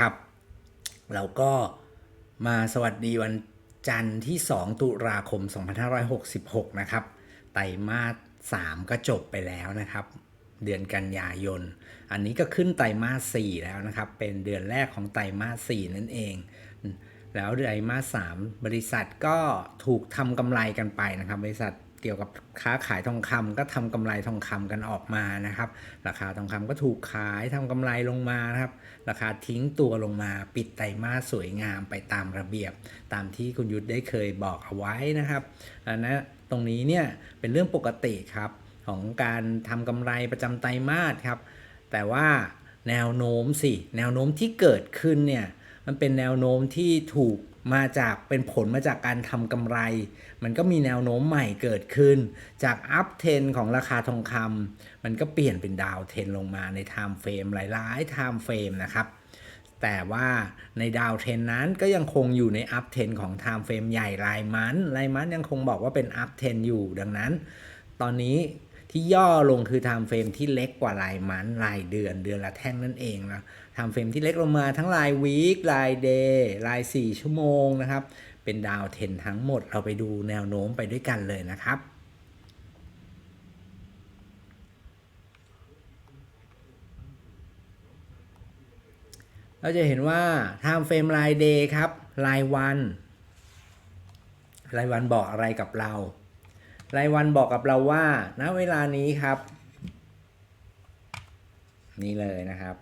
ครับ เราก็มาสวัสดีวันจันทร์ที่ 2 ตุลาคม 2566 นะครับ ไตรมาส 3 ก็จบไปแล้วนะครับ เดือนกันยายน อันนี้ก็ขึ้นไตรมาส 4 แล้วนะครับ เป็นเดือนแรกของไตรมาส 4 นั่นเอง แล้วไตรมาส 3 บริษัทก็ถูกทำกำไรกันไปนะครับ บริษัท เกี่ยวกับค้าขายทองคำก็ทำกำไรทองคำกันออกมานะครับ ราคาทองคำก็ถูกขายทำกำไรลงมาครับ ราคาทิ้งตัวลงมาปิดไตรมาสสวยงามไปตามระเบียบ ตามที่คุณยุทธได้เคยบอกเอาไว้นะครับอันนะตรงนี้เนี่ยเป็นเรื่องปกติครับของการทำกำไรประจำไตรมาสครับ แต่ว่าแนวโน้มสิแนวโน้มที่เกิดขึ้นเนี่ยมันเป็นแนวโน้มที่ถูก มาจากเป็นผลมาจากการทำกำไร มันก็มีแนวโน้มใหม่เกิดขึ้น จากอัพเทนของราคาทองคำมันก็เปลี่ยนเป็นดาวเทนลงมาในไทม์เฟรมหลายๆไทม์เฟรมนะครับ แต่ว่าในดาวเทรนนั้นก็ยังคงอยู่ในอัพเทนของไทม์เฟรมใหญ่รายมันรายมันยังคงบอกว่าเป็นอัพเทนอยู่ ดังนั้น ตอนนี้ที่ย่อลงคือไทม์เฟรมที่เล็กกว่ารายมันรายเดือนเดือนละแท่งนั่นเองนะ ทม์เฟรมที่เล็กลงมาทั้งรายวีครายเดย์ราย 4 ชั่วโมงนะครับ เป็นดาวเทนทั้งหมดเราไปดูแนวโน้มไปด้วยกันเลยนะครับเราจะเห็นว่า time frame ราย day ครับรายวันรายวันบอกอะไรกับเรา รายวันบอกกับเราว่าณเวลานี้ครับ นี่เลยนะครับ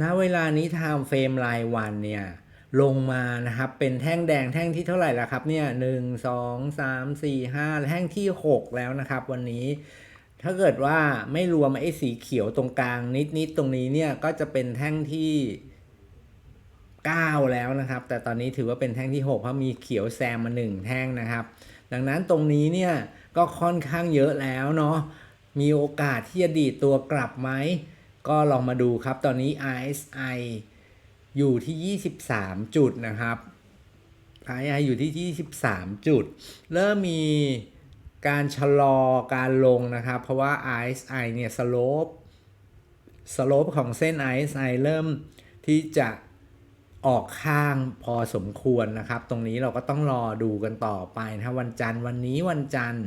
ณเวลานี้ time frame รายวันเนี่ยลงมานะครับ เป็นแท่งแดงแท่งที่เท่าไหร่ละครับเนี่ยหนึ่งสองสามสี่ห้าแท่งที่หกแล้วนะครับ วันนี้ ถ้าเกิดว่าไม่รวมไอ้สีเขียวตรงกลางนิดๆตรงนี้เนี่ยก็จะเป็นแท่งที่ 9 แล้วนะครับ แต่ตอนนี้ถือว่าเป็นแท่งที่ 6 เพราะมีเขียวแซมมา 1 แท่งนะครับ ดังนั้นตรงนี้เนี่ยก็ค่อนข้างเยอะแล้วเนาะมีโอกาสที่จะดีดตัวกลับไหม ก็ลองมาดูครับ ตอนนี้ RSI อยู่ที่ 23 จุดนะครับ RSI อยู่ที่ 23 จุด เริ่มมีการชะลอการลงนะครับ เพราะว่า RSI เนี่ยสโลปสโลปของเส้น RSI เริ่มที่จะออกข้างพอสมควรนะครับ ตรงนี้เราก็ต้องรอดูกันต่อไปนะวันจันทร์วันนี้วันจันทร์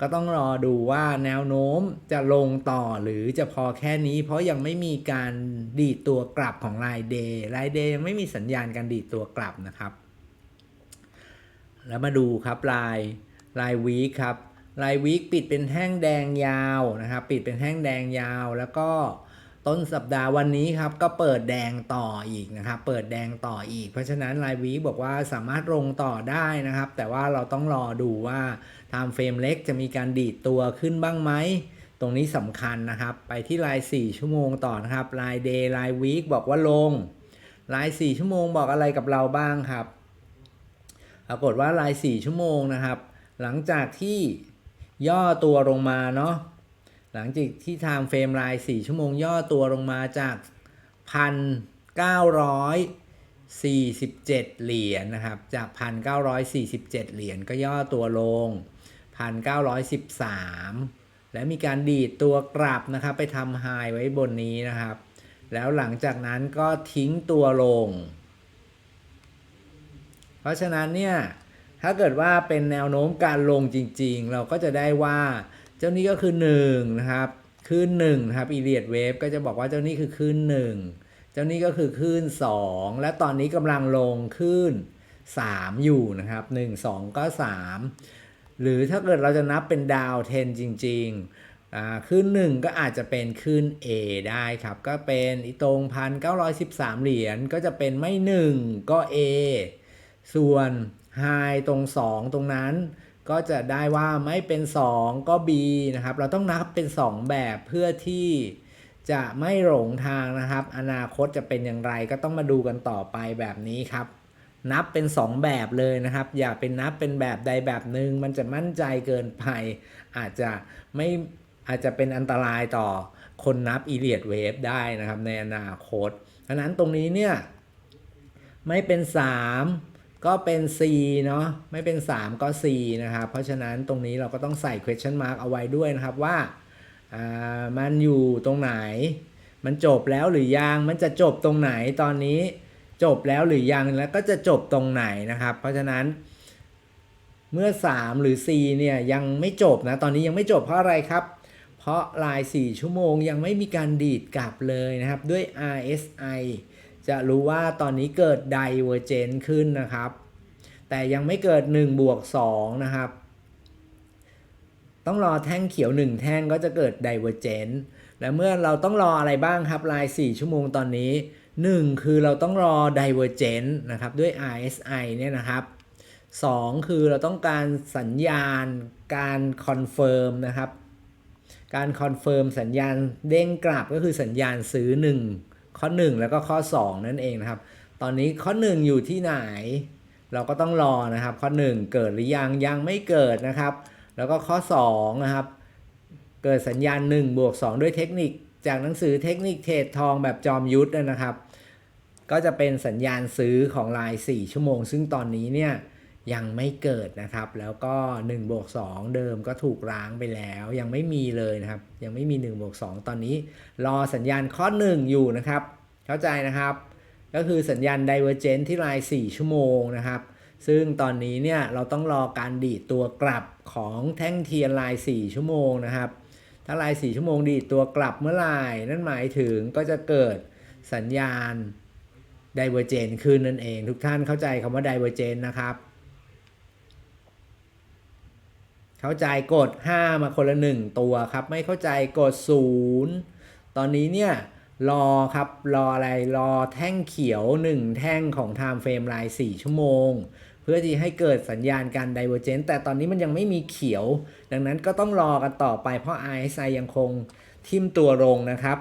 ก็ต้องรอดูว่าแนวโน้มจะลงต่อหรือจะพอแค่นี้ เพราะยังไม่มีการดีดตัวกลับของรายเดย์รายเดย์ยังไม่มีสัญญาณการดีดตัวกลับนะครับ แล้วมาดูครับรายรายวีคครับรายวีคปิดเป็นแท่งแดงยาวนะครับ ปิดเป็นแท่งแดงยาวแล้วก็ ต้นสัปดาห์วันนี้ครับก็เปิดแดงต่ออีกนะครับ เปิดแดงต่ออีก เพราะฉะนั้นรายวีบอกว่าสามารถลงต่อได้นะครับ แต่ว่าเราต้องรอดูว่าไทม์เฟรมเล็กจะมีการดีดตัวขึ้นบ้างไหมตรงนี้สำคัญนะครับ ไปที่ราย 4 ชั่วโมงต่อนะครับรายเดย์รายวีคบอกว่าลงราย 4 ชั่วโมงบอกอะไรกับเราบ้างครับปรากฏว่าราย 4 ชั่วโมงนะครับ หลังจากที่ย่อตัวลงมาเนาะ หลังจากที่ time frame ราย4ชั่วโมงย่อตัวลงมาจาก 1,947 เหรียญนะครับ จาก 1,947 เหรียญก็ย่อตัวลง 1,913 และมีการดีดตัวกลับนะครับไปทำไฮไว้บนนี้นะครับ แล้วหลังจากนั้นก็ทิ้งตัวลง เพราะฉะนั้นเนี่ย ถ้าเกิดว่าเป็นแนวโน้มการลงจริงๆ เราก็จะได้ว่า จ้านี้ก็คือ1นะครับคลื่น1นะครับอีเลียดเวฟก็จะบอกว่าเจ้านี้คือคลื่น1 เจ้านี้ก็คือคลื่น 2 และตอนนี้กำลังลงคลื่น 3 อยู่นะครับ 1 2 ก็ 3 หรือถ้าเกิดเราจะนับเป็นดาวเทนจริงๆคลื่น1 ก็อาจจะเป็นคลื่น A ได้ครับ ก็เป็นตรงพันเก้าร้อยสิบสามเหรียญก็จะเป็นไม่ 1 ก็ A ส่วน High ตรง 2 ตรงนั้น ก็จะได้ว่าไม่เป็น 2 ก็ B นะครับ เราต้องนับเป็น 2 แบบเพื่อที่จะไม่หลงทางนะครับ อนาคตจะเป็นอย่างไรก็ต้องมาดูกันต่อไปแบบนี้ครับ นับเป็น 2 แบบเลยนะครับ อย่าเป็นนับเป็นแบบใดแบบหนึ่งมันจะมั่นใจเกินไป อาจจะไม่อาจจะเป็นอันตรายต่อคนนับอีเลียดเวฟได้นะครับในอนาคตฉะนั้นตรงนี้เนี่ย ไม่เป็น 3 ก็เป็น C เนาะไม่เป็น 3 ก็ C นะครับ เพราะฉะนั้นตรงนี้เราก็ต้องใส่ question mark เอาไว้ด้วยนะครับว่าอ่ามันอยู่ตรงไหน มันจบแล้วหรือยัง มันจะจบตรงไหนตอนนี้จบแล้วหรือยังแล้วก็จะจบตรงไหนนะครับ เพราะฉะนั้นเมื่อ 3 หรือ4เนี่ยยังไม่จบนะตอนนี้ยังไม่จบเพราะอะไรครับ เพราะลาย 4 ชั่วโมงยังไม่มีการดีดกลับเลยนะครับด้วย RSI จะรู้ว่าตอนนี้เกิด Divergent ขึ้นนะครับ แต่ยังไม่เกิด1บวก2นะครับ ต้องรอแท่งเขียว 1 แท่งก็จะเกิด Divergent และเมื่อเราต้องรออะไรบ้างครับลาย 4 ชั่วโมงตอนนี้ 1 คือเราต้องรอ Divergent นะครับด้วย RSI เนี่ยนะครับ2 คือเราต้องการสัญญาณการคอนเฟิร์มนะครับ การคอนเฟิร์มสัญญาณเด้งกลับก็คือสัญญาณซื้อ 1 ข้อ 1 แล้วก็ข้อ 2 นั่นเองนะครับ ตอนนี้ข้อ 1 อยู่ที่ไหน เราก็ต้องรอนะครับ ข้อ 1 เกิดหรือยังยังไม่เกิดนะครับ แล้วก็ข้อ2นะครับเกิดสัญญาณ1บวก2ด้วยเทคนิคจากหนังสือเทคนิคเทรดทองแบบจอมยุทธนะครับ ก็จะเป็นสัญญาณซื้อของลาย 4 ชั่วโมง ซึ่งตอนนี้เนี่ย ยังไม่เกิดนะครับ แล้วก็1บวก2เดิมก็ถูกล้างไปแล้ว ยังไม่มีเลยนะครับ ยังไม่มี1บวก2ตอนนี้ รอสัญญาณข้อ 1 อยู่นะครับ เข้าใจนะครับ ก็คือสัญญาณ Divergent ที่ลาย 4 ชั่วโมงนะครับ ซึ่งตอนนี้เนี่ยเราต้องรอการดีดตัวกลับของแท่งเทียนลาย 4 ชั่วโมงนะครับ ถ้าลาย 4 ชั่วโมงดีดตัวกลับเมื่อไหร่นั่นหมายถึงก็จะเกิดสัญญาณ Divergent ขึ้นนั่นเอง ทุกท่านเข้าใจคำว่า Divergent นะครับ เข้าใจกด 5 มาคนละ 1 ตัวครับ ไม่เข้าใจกด 0 ตอนนี้เนี่ยรอครับ รออะไร รอแท่งเขียว 1 แท่งของ time frame ลาย4ชั่วโมง เพื่อที่ให้เกิดสัญญาณการ divergent แต่ตอนนี้มันยังไม่มีเขียว ดังนั้นก็ต้องรอกันต่อไปเพราะ RSI ยังคงทิมตัวลงนะครับ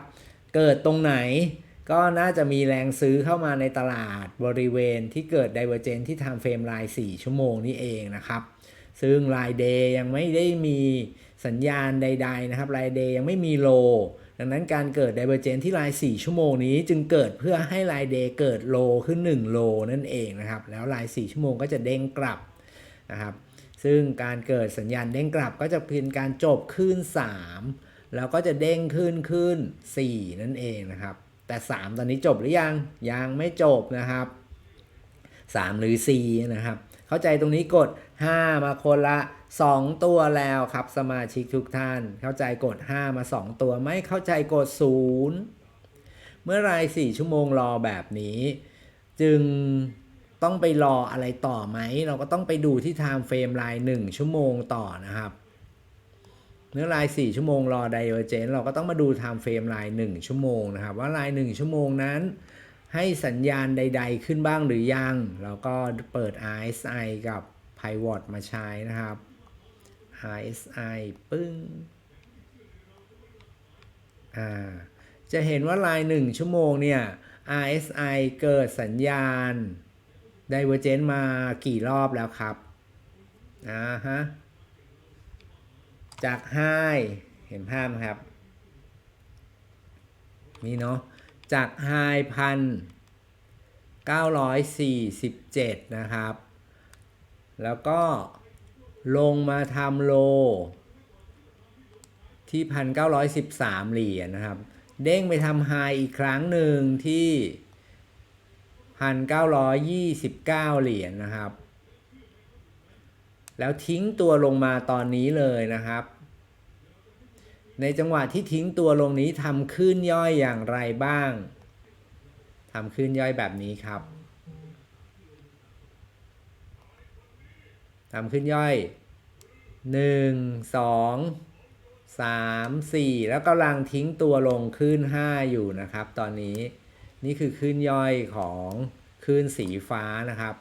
เกิดตรงไหนก็น่าจะมีแรงซื้อเข้ามาในตลาดบริเวณที่เกิด divergent ที่ time frame ลาย4ชั่วโมงนี่เองนะครับ ซึ่งรายเดย์ยังไม่ได้มีสัญญาณใด ๆ นะครับรายเดย์ยังไม่มีโล ดังนั้นการเกิด Divergent ที่ราย 4 ชั่วโมงนี้จึงเกิดเพื่อให้รายเดย์เกิดโลขึ้น 1 โลนั่นเองนะครับ แล้วราย 4 ชั่วโมงก็จะเด้งกลับนะครับซึ่งการเกิดสัญญาณเด้งกลับก็จะเป็นการจบขึ้น 3 แล้วก็จะเด้งขึ้นขึ้น 4 นั่นเองนะครับ แต่ 3 ตอนนี้จบหรือยังยังไม่จบนะครับ 3 หรือ 4 นะครับ เข้าใจตรงนี้กด 5 มาคนละ 2 ตัวแล้วครับสมาชิกทุกท่าน เข้าใจกด 5 มา 2 ตัวไม่เข้าใจกด 0 เมื่อไร4ชั่วโมงรอแบบนี้ จึงต้องไปรออะไรต่อไหม เราก็ต้องไปดูที่ time frame ลาย 1 ชั่วโมงต่อนะครับเมื่อลาย 4 ชั่วโมงรอ Divergent เราก็ต้องมาดู time frame ลาย 1 ชั่วโมงนะครับ ว่าลาย 1 ชั่วโมงนั้น ให้สัญญาณใด ๆ ขึ้นบ้างหรือยังเราก็เปิด RSI กับ Pivot มาใช้นะครับ RSI ปึ้ง อ่า จะเห็นว่าลาย 1 ชั่วโมงเนี่ย RSI เกิดสัญญาณ Divergent มากี่รอบแล้วครับ อ่าฮะ จาก High เห็นภาพไหมครับ นี่เนาะ จาก High พัน947นะครับ แล้วก็ลงมาทำโล ที่1,913เหรียญนะครับ เด้งไปทำไฮอีกครั้งหนึ่งที่1,929เหรียญนะครับ แล้วทิ้งตัวลงมาตอนนี้เลยนะครับ ในจังหวะที่ทิ้งตัวลงนี้ทำขึ้นย่อยอย่างไรบ้างทำขึ้นย่อยแบบนี้ครับทำขึ้นย่อย 1 2 3 4 แล้วกำลังทิ้งตัวลงขึ้น 5 อยู่นะครับ ตอนนี้นี่คือขึ้นย่อยของขึ้นสีฟ้านะครับ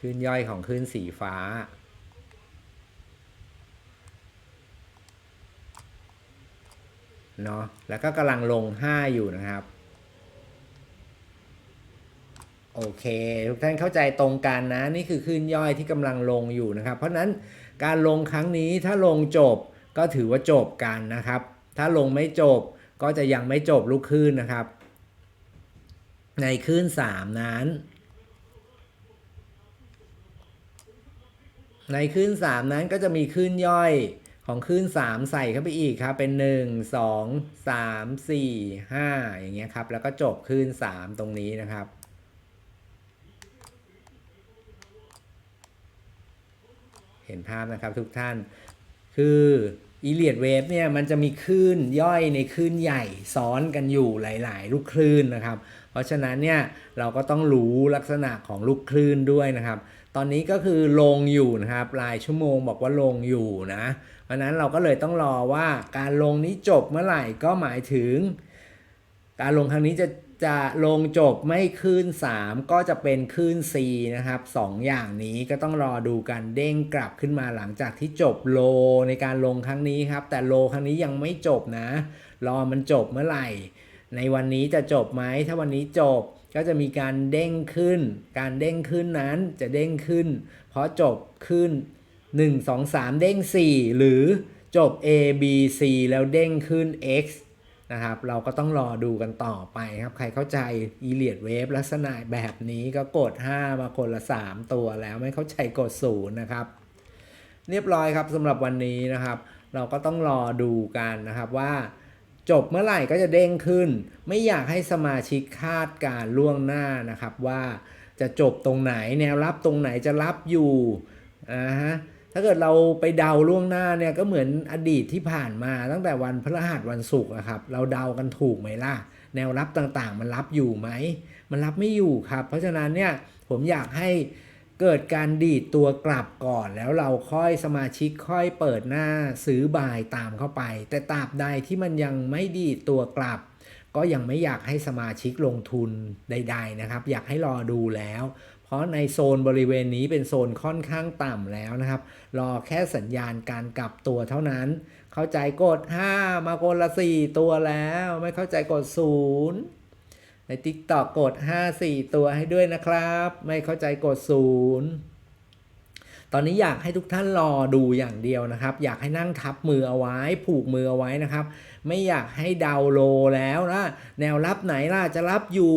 ขึ้นย่อยของขึ้นสีฟ้า เนาะแล้วก็กำลังลง 5 อยู่นะครับ โอเค ทุกท่านเข้าใจตรงกันนะ นี่คือคลื่นย่อยที่กำลังลงอยู่นะครับ เพราะนั้นการลงครั้งนี้ถ้าลงจบก็ถือว่าจบกันนะครับ ถ้าลงไม่จบก็จะยังไม่จบลูกคลื่นนะครับ ในคลื่น3 นั้น ในคลื่น3 นั้นก็จะมีคลื่นย่อย ของคลื่น 3 ใส่เข้าไปอีกครับ เป็น 1 2 3 4 5 อย่างเงี้ยครับ แล้วก็จบคลื่น 3 ตรงนี้นะครับ เห็นภาพนะครับทุกท่าน คืออีเลียดเวฟเนี่ยมันจะมีคลื่นย่อยในคลื่นใหญ่ซ้อนกันอยู่หลาย ๆ ลูกคลื่นนะครับ เพราะฉะนั้นเนี่ยเราก็ต้องรู้ลักษณะของลูกคลื่นด้วยนะครับ ตอนนี้ก็คือลงอยู่นะครับรายชั่วโมงบอกว่าลงอยู่นะ ราะนั้นเราก็เลยต้องรอว่าการลงนี้จบเมื่อไหร่ก็หมายถึง การลงครั้งนี้จะจะลงจบไม่ขึ้น 3 ก็จะเป็นขึ้น C นะครับสองอย่างนี้ก็ต้องรอดูกันเด้งกลับขึ้นมาหลังจากที่จบโลในการลงครั้งนี้ครับ แต่โลครั้งนี้ยังไม่จบนะ รอมันจบเมื่อไหร่ ในวันนี้จะจบไหมถ้าวันนี้จบก็จะมีการเด้งขึ้น การเด้งขึ้นนั้นจะเด้งขึ้น เพราะจบขึ้น 1 2 3 เด้ง 4 หรือจบ A B C แล้วเด้งขึ้น X นะครับ เราก็ต้องรอดูกันต่อไปครับ ใครเข้าใจ e l i o t Wave ลักษณะแบบนี้ก็กด 5 มาคนละ 3 ตัวแล้วไม่เข้าใจกด 0 นะครับ เรียบร้อยครับสำหรับวันนี้นะครับ เราก็ต้องรอดูกันนะครับว่าจบเมื่อไหร่ก็จะเด้งขึ้น ไม่อยากให้สมาชิกคาดการล่วงหน้านะครับว่าจะจบตรงไหนแนวรับตรงไหนจะรับอยู่นะฮะ ถ้าเกิดเราไปเดาล่วงหน้าเนี่ยก็เหมือนอดีตที่ผ่านมาตั้งแต่วันพฤหัสวันศุกร์อะครับ เราเดากันถูกไหมล่ะ แนวรับต่างๆ มันรับอยู่ไหม มันรับไม่อยู่ครับ เพราะฉะนั้นเนี่ยผมอยากให้เกิดการดีดตัวกลับก่อน แล้วเราค่อยสมาชิกค่อยเปิดหน้าซื้อบายตามเข้าไป แต่ตราบใดที่มันยังไม่ดีดตัวกลับ ก็ยังไม่อยากให้สมาชิกลงทุนใด ๆนะครับ อยากให้รอดูแล้ว เพราะในโซนบริเวณนี้เป็นโซนค่อนข้างต่ำแล้วนะครับ รอแค่สัญญาณการกลับตัวเท่านั้น เข้าใจกด 5 มาคนละ 4 ตัวแล้ว ไม่เข้าใจกด 0 ใน TikTok กด 5 4 ตัวให้ด้วยนะครับ ไม่เข้าใจกด 0 ตอนนี้อยากให้ทุกท่านรอดูอย่างเดียวนะครับ อยากให้นั่งทับมือเอาไว้ ผูกมือเอาไว้นะครับ ไม่อยากให้ดาวโลแล้วนะแนวรับไหนล่ะจะรับอยู่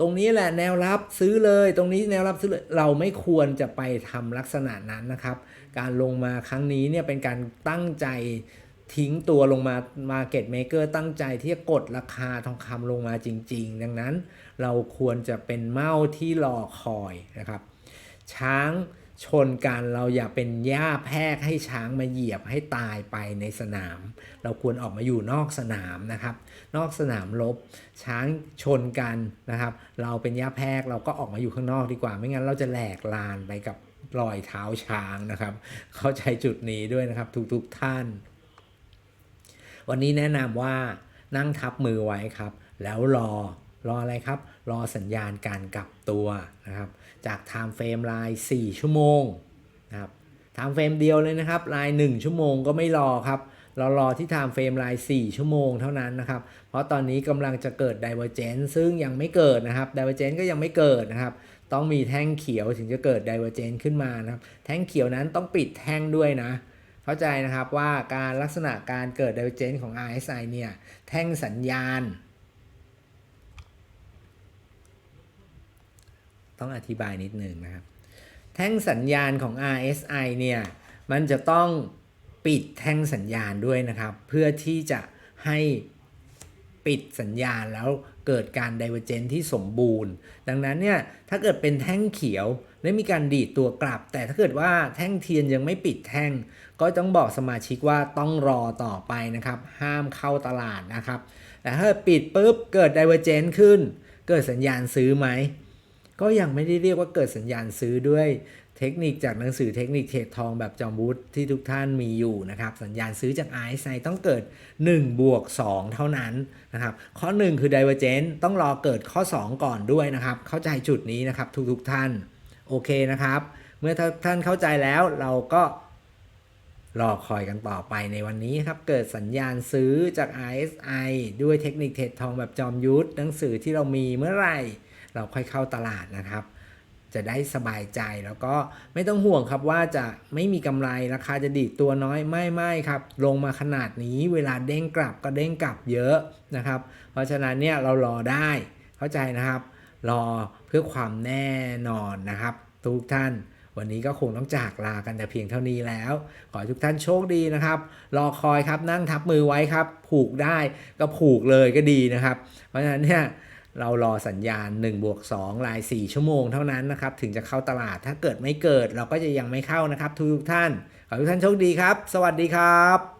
ตรงนี้แหละแนวรับซื้อเลย ตรงนี้แนวรับซื้อเลยเราไม่ควรจะไปทำลักษณะนั้นนะครับ การลงมาครั้งนี้เนี่ยเป็นการตั้งใจทิ้งตัวลงมา Market Maker ตั้งใจที่จะกดราคาทองคำลงมาจริง ๆ ดังนั้นเราควรจะเป็นเม้าที่รอคอยนะครับ ช้าง ชนกันเราอย่าเป็นหญ้าแพรกให้ช้างมาเหยียบให้ตายไปในสนาม เราควรออกมาอยู่นอกสนามนะครับ นอกสนามรบช้างชนกันนะครับ เราเป็นหญ้าแพรกเราก็ออกมาอยู่ข้างนอกดีกว่า ไม่งั้นเราจะแหลกลานไปกับรอยเท้าช้างนะครับ เข้าใจจุดนี้ด้วยนะครับทุกๆท่าน วันนี้แนะนำว่านั่งทับมือไว้ครับ แล้วรอ รออะไรครับ รอสัญญาณการกลับตัวนะครับ จากไทม์เฟรมลาย4 ชั่วโมงนะครับไทม์เฟรมเดียวเลยนะครับลาย1 ชั่วโมงก็ไม่รอครับ เรารอที่ไทม์เฟรมลาย4 ชั่วโมงเท่านั้นนะครับ เพราะตอนนี้กำลังจะเกิด Divergence ซึ่งยังไม่เกิดนะครับ Divergence ก็ยังไม่เกิดนะครับ ต้องมีแท่งเขียวถึงจะเกิด Divergence ขึ้นมานะครับ แท่งเขียวนั้นต้องปิดแท่งด้วยนะเข้าใจนะครับว่าการลักษณะการเกิด Divergence ของ RSI เนี่ย แท่งสัญญาณ ต้องอธิบายนิดนึงนะครับ แท่งสัญญาณของ RSI เนี่ยมันจะต้องปิดแท่งสัญญาณด้วยนะครับ เพื่อที่จะให้ปิดสัญญาณแล้วเกิดการ Divergence ที่สมบูรณ์ ดังนั้นเนี่ยถ้าเกิดเป็นแท่งเขียวและมีการดีดตัวกลับ แต่ถ้าเกิดว่าแท่งเทียนยังไม่ปิดแท่ง ก็ต้องบอกสมาชิกว่าต้องรอต่อไปนะครับ ห้ามเข้าตลาดนะครับ แต่ถ้าปิดปุ๊บเกิด Divergence ขึ้น เกิดสัญญาณซื้อไหม ก็ยังไม่ได้เรียกว่าเกิดสัญญาณซื้อด้วยเทคนิคจากหนังสือเทคนิคเทรดทองแบบจอมวุฒที่ทุกท่านมีอยู่นะครับ สัญญาณซื้อจาก RSI ต้องเกิด 1 บวก 2 เท่านั้นนะครับ ข้อ 1 คือ Divergence ต้องรอเกิดข้อ 2 ก่อนด้วยนะครับ เข้าใจจุดนี้นะครับทุกๆทท่าน โอเคนะครับ เมื่อท่านเข้าใจแล้วเราก็รอคอยกันต่อไปในวันนี้ครับ เกิดสัญญาณซื้อจาก RSI ด้วยเทคนิคเทรดทองแบบจอมยุทธหนังสือที่เรามีเมื่อไหร่ เราค่อยเข้าตลาดนะครับ จะได้สบายใจแล้วก็ไม่ต้องห่วงครับว่าจะไม่มีกำไรราคาจะดีดตัวน้อยไม่ไม่ครับ ลงมาขนาดนี้เวลาเด้งกลับก็เด้งกลับเยอะนะครับ เพราะฉะนั้นเนี่ยเรารอได้เข้าใจนะครับ รอเพื่อความแน่นอนนะครับ ทุกท่านวันนี้ก็คงต้องจากลากันแต่เพียงเท่านี้แล้ว ขอทุกท่านโชคดีนะครับ รอคอยครับนั่งทับมือไว้ครับ ผูกได้ก็ผูกเลยก็ดีนะครับ เพราะฉะนั้นเนี่ย เรารอสัญญาณ1บวก2ลาย 4 ชั่วโมงเท่านั้นนะครับ ถึงจะเข้าตลาดถ้าเกิดไม่เกิด เราก็จะยังไม่เข้านะครับ ทุกท่าน ขอให้ทุกท่านโชคดีครับ สวัสดีครับ